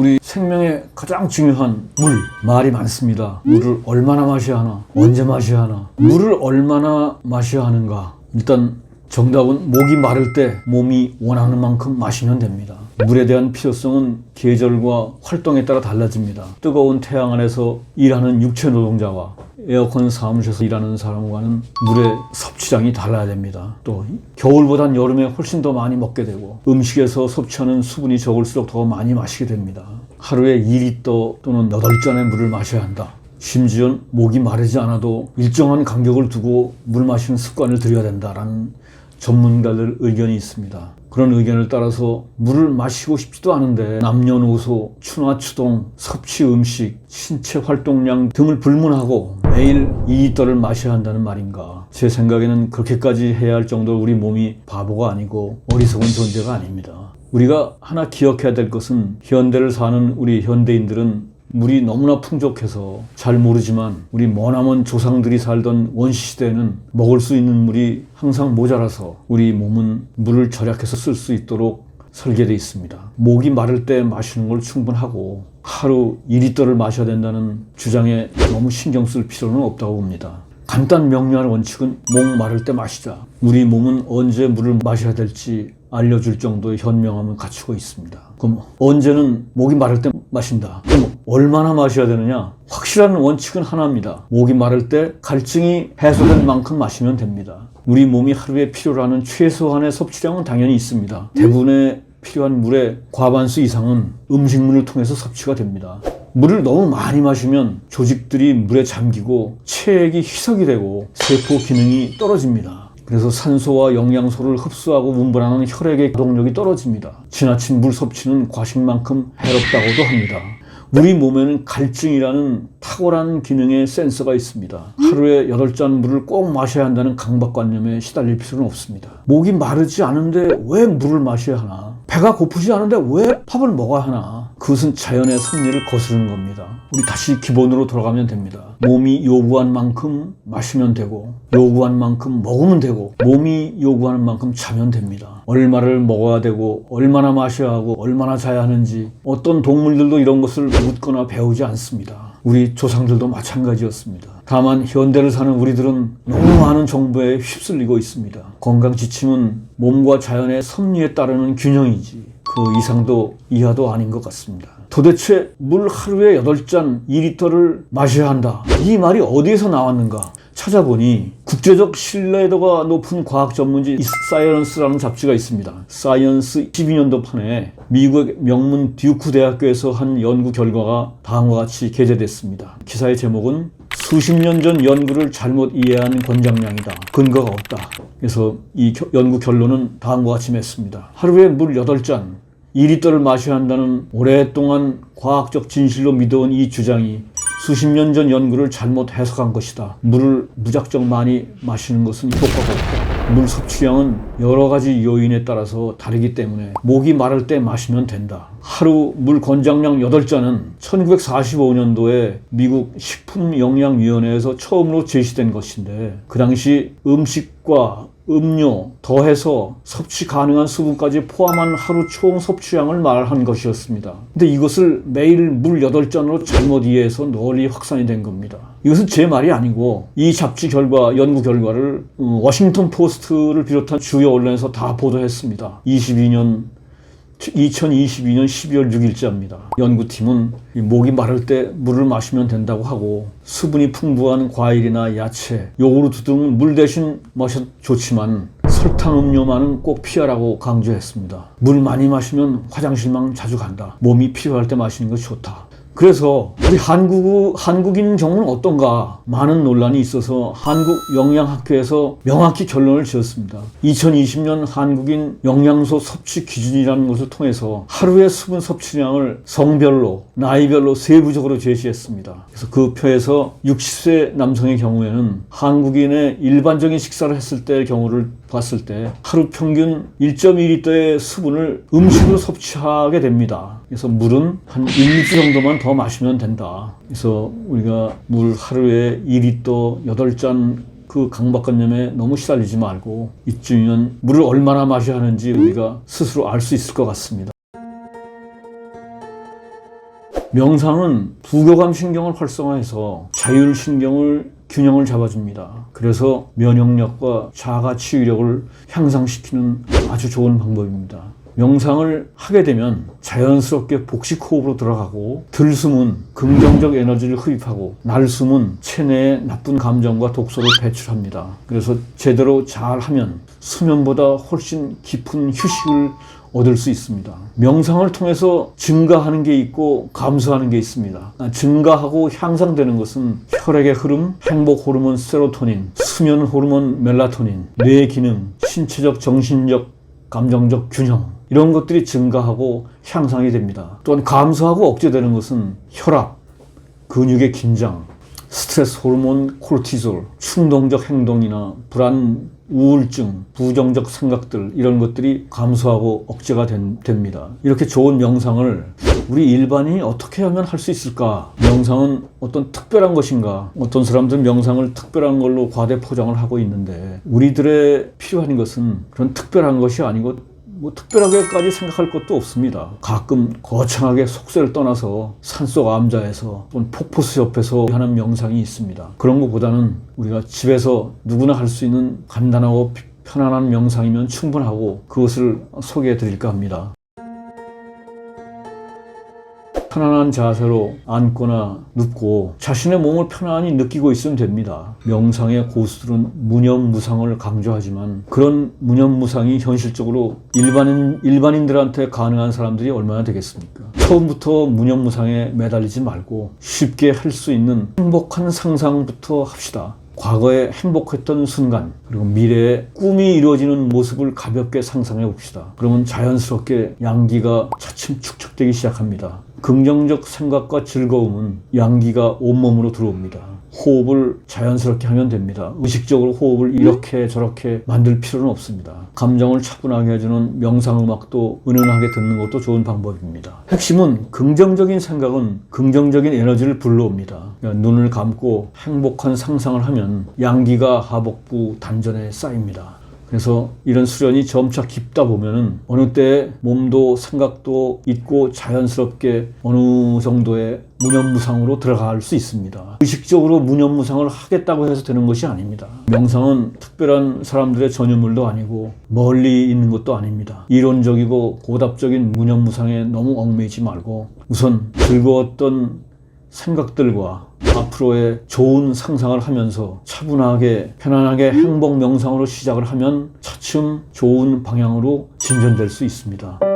우리 생명에 가장 중요한 물. 말이 많습니다. 물을 얼마나 마셔야 하나? 언제 마셔야 하나? 물을 얼마나 마셔야 하는가? 일단 정답은 목이 마를 때 몸이 원하는 만큼 마시면 됩니다. 물에 대한 필요성은 계절과 활동에 따라 달라집니다. 뜨거운 태양 안에서 일하는 육체 노동자와 에어컨 사무실에서 일하는 사람과는 물의 섭취량이 달라야 됩니다. 또 겨울보단 여름에 훨씬 더 많이 먹게 되고 음식에서 섭취하는 수분이 적을수록 더 많이 마시게 됩니다. 하루에 2리터 또는 8잔의 물을 마셔야 한다. 심지어 목이 마르지 않아도 일정한 간격을 두고 물 마시는 습관을 들여야 된다라는 전문가들 의견이 있습니다. 그런 의견을 따라서 물을 마시고 싶지도 않은데 남녀노소, 추나 추동, 섭취 음식, 신체 활동량 등을 불문하고 매일 2리터를 마셔야 한다는 말인가. 제 생각에는 그렇게까지 해야 할 정도로 우리 몸이 바보가 아니고 어리석은 존재가 아닙니다. 우리가 하나 기억해야 될 것은 현대를 사는 우리 현대인들은 물이 너무나 풍족해서 잘 모르지만 우리 머나먼 조상들이 살던 원시시대에는 먹을 수 있는 물이 항상 모자라서 우리 몸은 물을 절약해서 쓸 수 있도록 설계되어 있습니다. 목이 마를 때 마시는 걸 충분하고 하루 2리터를 마셔야 된다는 주장에 너무 신경 쓸 필요는 없다고 봅니다. 간단 명료한 원칙은 목 마를 때 마시자. 우리 몸은 언제 물을 마셔야 될지 알려줄 정도의 현명함을 갖추고 있습니다. 그럼 언제는 목이 마를 때 마신다. 그럼 얼마나 마셔야 되느냐? 확실한 원칙은 하나입니다. 목이 마를 때 갈증이 해소된 만큼 마시면 됩니다. 우리 몸이 하루에 필요로 하는 최소한의 섭취량은 당연히 있습니다. 대부분의 필요한 물의 과반수 이상은 음식물을 통해서 섭취가 됩니다. 물을 너무 많이 마시면 조직들이 물에 잠기고 체액이 희석이 되고 세포 기능이 떨어집니다. 그래서 산소와 영양소를 흡수하고 분분하는 혈액의 동력이 떨어집니다. 지나친 물 섭취는 과식만큼 해롭다고도 합니다. 우리 몸에는 갈증이라는 탁월한 기능의 센서가 있습니다. 하루에 8잔 물을 꼭 마셔야 한다는 강박관념에 시달릴 필요는 없습니다. 목이 마르지 않은데 왜 물을 마셔야 하나? 배가 고프지 않은데 왜 밥을 먹어야 하나? 그것은 자연의 섭리를 거스르는 겁니다. 우리 다시 기본으로 돌아가면 됩니다. 몸이 요구한 만큼 마시면 되고, 요구한 만큼 먹으면 되고, 몸이 요구하는 만큼 자면 됩니다. 얼마를 먹어야 되고, 얼마나 마셔야 하고, 얼마나 자야 하는지, 어떤 동물들도 이런 것을 묻거나 배우지 않습니다. 우리 조상들도 마찬가지였습니다. 다만 현대를 사는 우리들은 너무 많은 정보에 휩쓸리고 있습니다. 건강 지침은 몸과 자연의 섭리에 따르는 균형이지 그 이상도 이하도 아닌 것 같습니다. 도대체 물 하루에 8잔 2리터를 마셔야 한다. 이 말이 어디에서 나왔는가? 찾아보니 국제적 신뢰도가 높은 과학 전문지 사이언스라는 잡지가 있습니다. 사이언스 12년도 판에 미국 명문 듀크 대학교에서 한 연구 결과가 다음과 같이 게재됐습니다. 기사의 제목은 수십 년 전 연구를 잘못 이해한 권장량이다. 근거가 없다. 그래서 이 겨- 연구 결론은 다음과 같이 맺습니다. 하루에 물 8잔, 2리터를 마셔야 한다는 오랫동안 과학적 진실로 믿어온 이 주장이 수십 년 전 연구를 잘못 해석한 것이다. 물을 무작정 많이 마시는 것은 효과가 없다. 물 섭취량은 여러 가지 요인에 따라서 다르기 때문에 목이 마를 때 마시면 된다. 하루 물 권장량 8잔은 1945년도에 미국 식품영양위원회에서 처음으로 제시된 것인데 그 당시 음식과 음료 더해서 섭취 가능한 수분까지 포함한 하루 총 섭취량을 말한 것이었습니다. 근데 이것을 매일 물 8잔으로 잘못 이해해서 널리 확산이 된 겁니다. 이것은 제 말이 아니고 이 잡지 결과, 연구 결과를 어, 워싱턴 포스트를 비롯한 주요 언론에서 다 보도했습니다. 22년 2022년 12월 6일자입니다. 연구팀은 이 목이 마를 때 물을 마시면 된다고 하고 수분이 풍부한 과일이나 야채, 요구르트 등은 물 대신 마셔도 좋지만 설탕 음료만은 꼭 피하라고 강조했습니다. 물 많이 마시면 화장실만 자주 간다. 몸이 필요할 때 마시는 것이 좋다. 그래서 우리 한국, 한국인 경우는 어떤가 많은 논란이 있어서 한국 영양학회에서 명확히 결론을 지었습니다. 2020년 한국인 영양소 섭취 기준이라는 것을 통해서 하루의 수분 섭취량을 성별로, 나이별로 세부적으로 제시했습니다. 그래서 그 표에서 60세 남성의 경우에는 한국인의 일반적인 식사를 했을 때의 경우를 봤을 때 하루 평균 1.2리터의 수분을 음식으로 섭취하게 됩니다. 그래서 물은 한 1리터 정도만 더 마시면 된다. 그래서 우리가 물 하루에 2리터 8잔 그 강박관념에 너무 시달리지 말고 이쯤이면 물을 얼마나 마셔야 하는지 우리가 스스로 알 수 있을 것 같습니다. 명상은 부교감 신경을 활성화해서 자율 신경을 균형을 잡아줍니다. 그래서 면역력과 자가 치유력을 향상시키는 아주 좋은 방법입니다. 명상을 하게 되면 자연스럽게 복식 호흡으로 들어가고 들숨은 긍정적 에너지를 흡입하고 날숨은 체내의 나쁜 감정과 독소를 배출합니다. 그래서 제대로 잘 하면 수면보다 훨씬 깊은 휴식을 얻을 수 있습니다. 명상을 통해서 증가하는 게 있고 감소하는 게 있습니다. 아, 증가하고 향상되는 것은 혈액의 흐름, 행복 호르몬 세로토닌, 수면 호르몬 멜라토닌, 뇌 기능, 신체적, 정신적, 감정적 균형 이런 것들이 증가하고 향상이 됩니다. 또한 감소하고 억제되는 것은 혈압, 근육의 긴장, 스트레스 호르몬 콜티졸, 충동적 행동이나 불안, 우울증, 부정적 생각들 이런 것들이 감소하고 억제가 된- 됩니다. 이렇게 좋은 명상을 우리 일반인이 어떻게 하면 할 수 있을까? 명상은 어떤 특별한 것인가? 어떤 사람들은 명상을 특별한 걸로 과대 포장을 하고 있는데 우리들의 필요한 것은 그런 특별한 것이 아니고 뭐 특별하게까지 생각할 것도 없습니다. 가끔 거창하게 속세를 떠나서 산속 암자에서 또는 폭포수 옆에서 하는 명상이 있습니다. 그런 것보다는 우리가 집에서 누구나 할 수 있는 간단하고 편안한 명상이면 충분하고 그것을 소개해 드릴까 합니다. 편안한 자세로 앉거나 눕고 자신의 몸을 편안히 느끼고 있으면 됩니다. 명상의 고수들은 무념무상을 강조하지만 그런 무념무상이 현실적으로 일반인, 일반인들한테 가능한 사람들이 얼마나 되겠습니까? 처음부터 무념무상에 매달리지 말고 쉽게 할 수 있는 행복한 상상부터 합시다. 과거에 행복했던 순간 그리고 미래에 꿈이 이루어지는 모습을 가볍게 상상해 봅시다. 그러면 자연스럽게 양기가 차츰 축적되기 시작합니다. 긍정적 생각과 즐거움은 양기가 온몸으로 들어옵니다. 호흡을 자연스럽게 하면 됩니다. 의식적으로 호흡을 이렇게 저렇게 만들 필요는 없습니다. 감정을 차분하게 해주는 명상음악도 은은하게 듣는 것도 좋은 방법입니다. 핵심은 긍정적인 생각은 긍정적인 에너지를 불러옵니다. 그러니까 눈을 감고 행복한 상상을 하면 양기가 하복부 단전에 쌓입니다. 그래서 이런 수련이 점차 깊다 보면은 어느 때 몸도 생각도 있고 자연스럽게 어느 정도의 무념무상으로 들어갈 수 있습니다. 의식적으로 무념무상을 하겠다고 해서 되는 것이 아닙니다. 명상은 특별한 사람들의 전유물도 아니고 멀리 있는 것도 아닙니다. 이론적이고 고답적인 무념무상에 너무 얽매이지 말고 우선 즐거웠던 생각들과 앞으로의 좋은 상상을 하면서 차분하게 편안하게 행복 명상으로 시작을 하면 차츰 좋은 방향으로 진전될 수 있습니다.